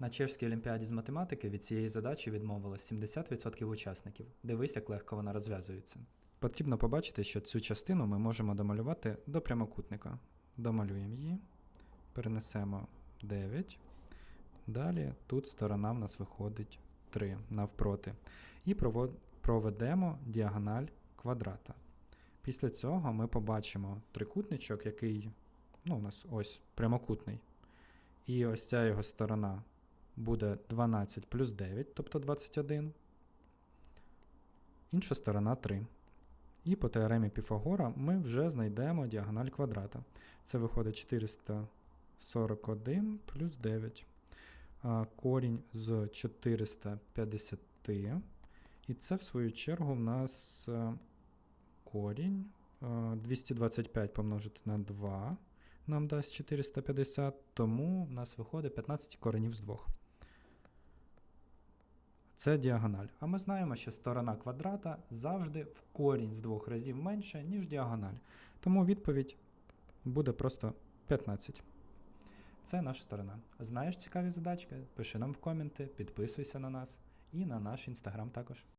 На чешській олімпіаді з математики від цієї задачі відмовилось 70% учасників. Дивись, як легко вона розв'язується. Потрібно побачити, що цю частину ми можемо домалювати до прямокутника. Домалюємо її, перенесемо 9. Далі тут сторона в нас виходить 3 навпроти. І проведемо діагональ квадрата. Після цього ми побачимо трикутничок, який ну, у нас ось прямокутний. І ось ця його сторона буде 12 плюс 9, тобто 21. Інша сторона 3. І по теоремі Піфагора ми вже знайдемо діагональ квадрата. Це виходить 441 плюс 9. Корінь з 450. І це, в свою чергу, в нас е, корінь е, 225 помножити на 2 нам дасть 450, тому в нас виходить 15 коренів з 2. Це діагональ. А ми знаємо, що сторона квадрата завжди в корінь з двох разів менше, ніж діагональ. Тому відповідь буде просто 15. Це наша сторона. Знаєш цікаві задачки? Пиши нам в коменти, підписуйся на нас і на наш інстаграм також.